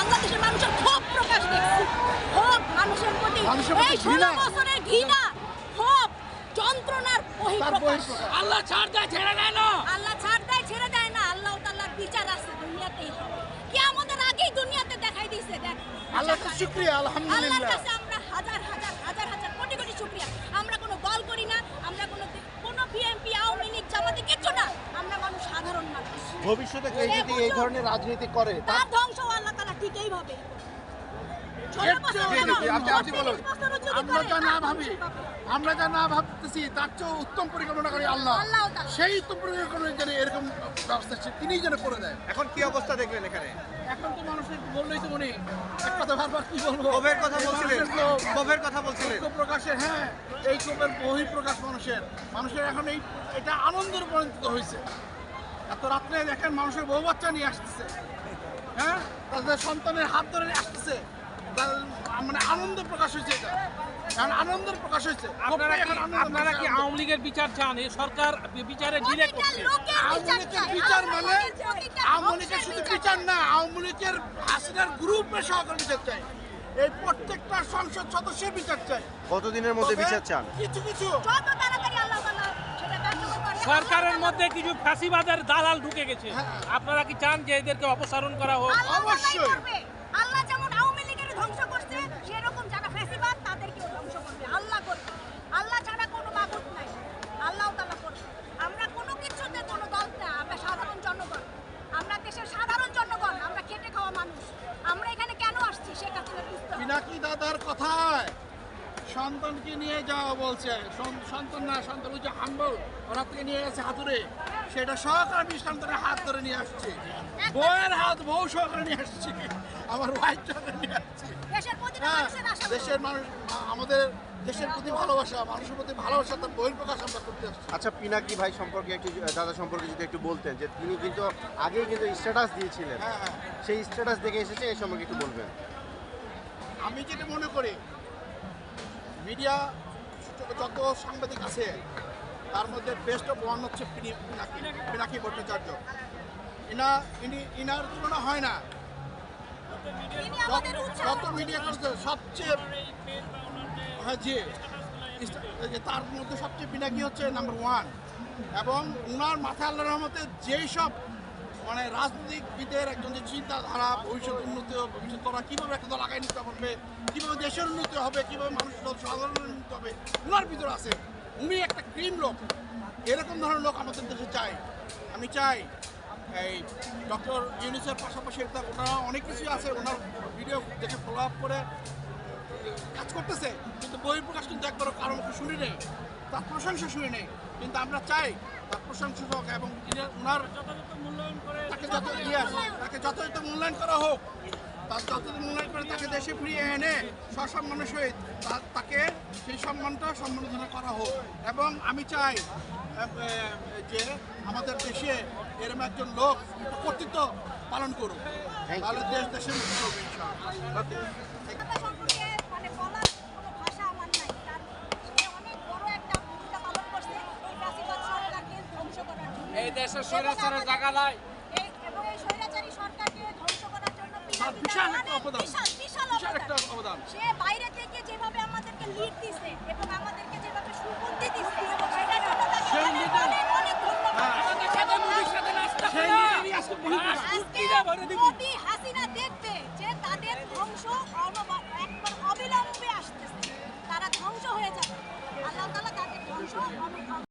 বাংলাদেশের মানুষের ক্ষোভ প্রকাশ দেখছি ক্ষোভ মানুষের প্রতি। এই ষোলো বছরের ঘৃণা ক্ষোভ যন্ত্রণার বহিঃপ্রকাশ। আল্লাহ ছাড় দেয় ছেড়ে দেয় না। আল্লাহ ছাড় দেয় ছেড়ে দেয় না। আল্লাহ তাআলার বিচার আছে দুনিয়াতেই। হবে কি আমাদের আগেই দুনিয়াতে দেখাই দিয়েছে? দেখ আল্লাহর কাছে শুকরিয়া, আল্লাহর কাছে আমরা হাজার হাজার হাজার হাজার কোটি কোটি শুকরিয়া। আমরা কোনো দল করি না আমরা কোনো কোনো বিএনপি আওয়ামী লীগ জামাতে কিচ্ছু না। আমরা মানুষ সাধারণ মানুষ। ভবিষ্যতে কেউ যদি এই ধরনের রাজনীতি করে তার ধ্বংস আমরা যা না ভাবি আমরা যা না ভাবতেছি তার চেয়ে উত্তম পরিকল্পনা করি আল্লাহ। সেই উত্তম পরিকল্পনা যেন এরকম ব্যবস্থা সে তিনিই যেন করে দেয় এখন কি অবস্থা দেখলেন এখানে? এখন তো মানুষের বললেই তো উনি এক কথা বারবার কি বলব? কথা বলছিলেন। কথা বলছিলেন। ক্ষোভ প্রকাশের হ্যাঁ এই বহিঃপ্রকাশ মানুষের। মানুষের এখন এই এটা আনন্দের পরিণত হয়েছে। এত রাত্রে দেখেন মানুষের বউ বাচ্চা নিয়ে আসতেছে। হ্যাঁ? তাদের সন্তানের হাত ধরে আসতেছে। মানে আনন্দ প্রকাশ হয়েছে এটা। আনন্দের প্রকাশ হয়েছে। আপনারা কি আপনারা কি আওয়ামী লীগের বিচার চান? এই সরকার বিচারে ডিলে করছে। আওয়ামী লীগের বিচার মানে লীগের আওয়ামী লীগের শুধু বিচার না আওয়ামী লীগের হাসিনার গ্রুপের সহকারী বিচার চাই। এই প্রত্যেকটা সংসদ সদস্যের বিচার চাই। কতদিনের মধ্যে বিচার চান? কিছু কিছু। সরকারের মধ্যে কিছু ফাঁসিবাদের দালাল ঢুকে গেছে। আপনারা কি চান যে এদেরকে অপসারণ করা হোক অবশ্যই। করবে। আল্লাহ যেমন আওয়ামী লীগের ধ্বংস করছে সেরকম যারা ফ্যাসিবাদ তাদেরকেও ধ্বংস করবে আল্লাহ করবে আল্লাহ ছাড়া কোনো মাবুদ নাই আল্লাহ তাআলা করবে আমরা কোনো কিছুতে কোনো দল না আমরা সাধারণ জনগণ আমরা দেশের সাধারণ জনগণ আমরা খেটে খাওয়া মানুষ আমরা এখানে কেন আসছি শেখ হাসিনা বুঝতে হবে। পিনাকি দাদার কথায় সন্তানকে নিয়ে যাওয়া বলছে। সন- সন্তান না সন্তান ওই যে হাম্বল ওরা থেকে নিয়ে গেছে হাতুড়ে। সেটা সহকারে আমি সন্তানের হাত ধরে নিয়ে আসছি। বউয়ের হাত বউ সহকারে নিয়ে আসছি। আমার ওয়াইফ সহকারে নিয়ে আসছি। দেশের হ্যাঁ, দেশের মানুষ আমাদের দেশের প্রতি ভালোবাসা মানুষের প্রতি ভালোবাসা তার বহিঃপ্রকাশ আমরা করতে আসছি। আচ্ছা পিনাকি ভাই সম্পর্কে একটু দাদা সম্পর্কে যদি একটু বলতেন যে তিনি কিন্তু আগেই কিন্তু স্ট্যাটাস দিয়েছিলেন। হ্যাঁ হ্যাঁ। সেই স্ট্যাটাস দেখে এসেছে এই সম্পর্কে একটু বলবেন। আমি যেটা মনে করি মিডিয়া যত সাংবাদিক আছে তার মধ্যে বেস্ট অফ ওয়ান হচ্ছে পিনি- পিনাকি ভট্টাচার্য। ইনা ইনি ইনার তুলনা হয় না। যত- মিডিয়া করছে সবচেয়ে হ্যাঁ জি। যে তার মধ্যে সবচেয়ে পিনাকি হচ্ছে নাম্বার ওয়ান এবং উনার মাথায় আল্লাহ রহমতে যেই সব মানে রাজনীতিবিদের একজন যে চিন্তাধারা ভবিষ্যৎ উন্নতি ভবিষ্যৎ তারা কীভাবে একটা দল আগায় নিতে পারবে, কীভাবে দেশের উন্নতি হবে, কীভাবে মানুষের দল সাধারণ উন্নতি হবে, উনার ভিতরে আছে। উনি একটা ক্রিম লোক। এরকম ধরনের লোক আমাদের দেশে চাই। আমি চাই এই ডক্টর ইউনিসের পাশাপাশি একটা ওনারা অনেক কিছুই আছে। ওনার ভিডিও দেখে ফলো আপ করে। কাজ করতেছে কিন্তু বই প্রকাশ কিন্তু একবারও কারও মুখে শুনি নেই। তার প্রশংসা শুনি নেই কিন্তু আমরা চাই তার প্রশংসা হোক এবং ওনার তাকে যত তাকে যথাযথ মূল্যায়ন করা হোক। তার যথাযথ মূল্যায়ন করে তাকে দেশে ফিরিয়ে এনে সসম্মানের সহিত তাকে সেই সম্মানটা সম্মাননা করা হোক। এবং আমি চাই যে আমাদের দেশে এরকম একজন লোক কর্তৃত্ব পালন করুক। তাহলে দেশ দেশের মুক্তি হবে ইনশাআল্লাহ Okay. কথা সম্পর্কে মানে বলার কোনো ভাষা আমার নাই তার সে অনেক বড় একটা ভূমিকা পালন করছে এই ফ্যাসিবাদ সরকারকে ধ্বংস করার জন্য এই দেশের স্বৈরাচারের জায়গা নাই। এবং এই স্বৈরাচারী সরকারকে ধ্বংস করার জন্য বিশাল একটা অবদান। বিশাল বিশাল বিশাল একটা অবদান অবদান। সে বাইরে থেকে যেভাবে আমাদেরকে লিড দিছে এবং আমাদেরকে যেভাবে সুবুদ্ধি দিছে সেটার জন্য তাকে অনেক অনেক অনেক ধন্যবাদ হ্যাঁ। আমাদের সাথে মোদির সাথে নাস্তা করা। আজকে বহিঃপ্রকাশ। আজকে আজকে কিনা ভরে দিবি। মোদি হাসিনা দেখবে যে তাদের ধ্বংস একবার অবিলম্বে আসতেছে তারা ধ্বংস হয়ে যাবে আল্লাহ তাআলা তাদের ধ্বংস অন-